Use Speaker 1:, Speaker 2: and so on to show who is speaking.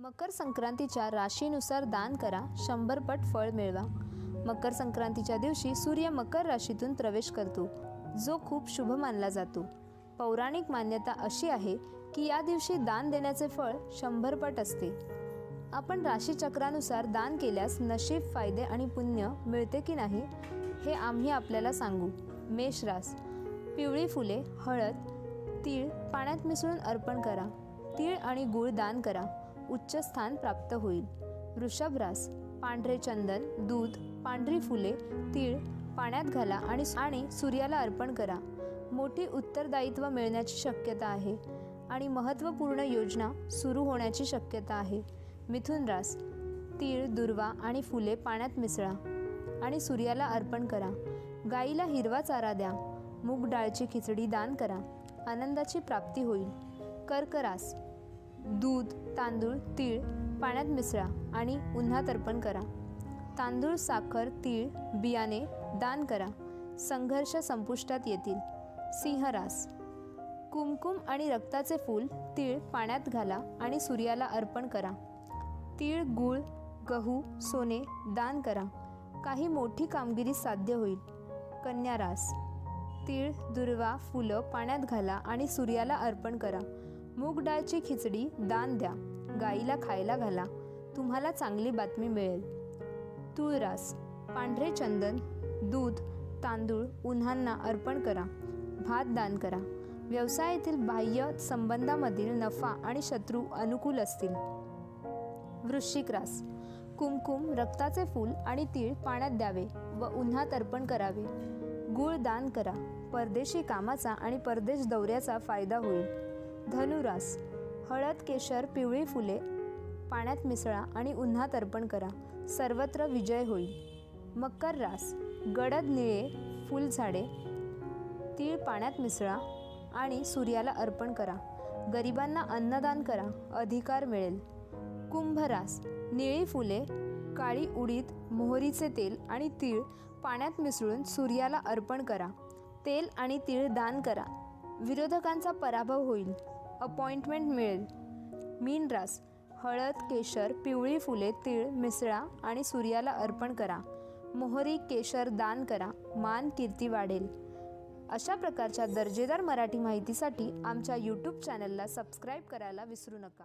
Speaker 1: मकर संक्रांतीच्या राशीनुसार दान करा शंभर पट फळ मिळवा. मकर संक्रांतीच्या दिवशी सूर्य मकर राशीतून प्रवेश करतो जो खूप शुभ मानला जातो. पौराणिक मान्यता अशी आहे की या दिवशी दान देण्याचे फळ शंभर पट असते. आपण राशीचक्रानुसार दान केल्यास नशीब फायदे आणि पुण्य मिळते की नाही हे आम्ही आपल्याला सांगू. मेष रास. पिवळी फुले हळद तीळ पाण्यात मिसळून अर्पण करा. तीळ आणि गूळ दान करा. उच्च स्थान प्राप्त होईल. वृषभरास पांढरे चंदन दूध पांढरी फुले तीळ पाण्यात घाला आणि आणि सूर्याला अर्पण करा. मोठी उत्तरदायित्व मिळण्याची शक्यता आहे आणि महत्त्वपूर्ण योजना सुरू होण्याची शक्यता आहे. मिथुन रास तीळ दुर्वा आणि फुले पाण्यात मिसळा आणि सूर्याला अर्पण करा. गाईला हिरवा चारा द्या. मूग डाळची खिचडी दान करा. आनंदाची प्राप्ती होईल. कर्करास दूध तांदूळ तीळ पाण्यात मिसळा आणि उन्हात अर्पण करा. तांदूळ साखर तीळ बियाणे दान करा. संघर्ष संपुष्टात येतील. सिंहरास कुमकुम आणि रक्ताचे फूल तीळ पाण्यात घाला आणि सूर्याला अर्पण करा. तीळ गूळ गहू सोने दान करा. काही मोठी कामगिरी साध्य होईल. कन्या रास. तीळ दुर्वा फुलं पाण्यात घाला आणि सूर्याला अर्पण करा. मूग डाळची खिचडी दान द्या. गाईला खायला घाला. तुम्हाला चांगली बातमी मिळेल. तुळरास पांढरे चंदन दूध तांदूळ उन्हांना अर्पण करा. भात दान करा. व्यवसायातील बाह्य संबंधामधील नफा आणि शत्रू अनुकूल असतील. वृश्चिक रास. कुमकुम रक्ताचे फूल आणि तीळ पाण्यात द्यावे व उन्हात अर्पण करावे. गूळ दान करा. परदेशी कामाचा आणि परदेश दौऱ्याचा फायदा होईल. धनुरास. हळद केशर पिवळी फुले पाण्यात मिसळा आणि उन्हात अर्पण करा. सर्वत्र विजय होईल. मकर रास. गडद निळे फुलझाडे तीळ पाण्यात मिसळा आणि सूर्याला अर्पण करा. गरिबांना अन्नदान करा. अधिकार मिळेल. कुंभरास निळी फुले काळी उडीद मोहरीचे तेल आणि तीळ पाण्यात मिसळून सूर्याला अर्पण करा. तेल आणि तीळ दान करा. विरोधकांचा पराभव होईल. अपॉइंटमेंट मिळेल. मीनरास हळद केशर पिवळी फुले तीळ मिसळा आणि सूर्याला अर्पण करा. मोहरी केशर दान करा. मान कीर्ती वाढेल. अशा प्रकारच्या दर्जेदार मराठी माहितीसाठी आमच्या यूट्यूब चॅनलला सबस्क्राईब करायला विसरू नका.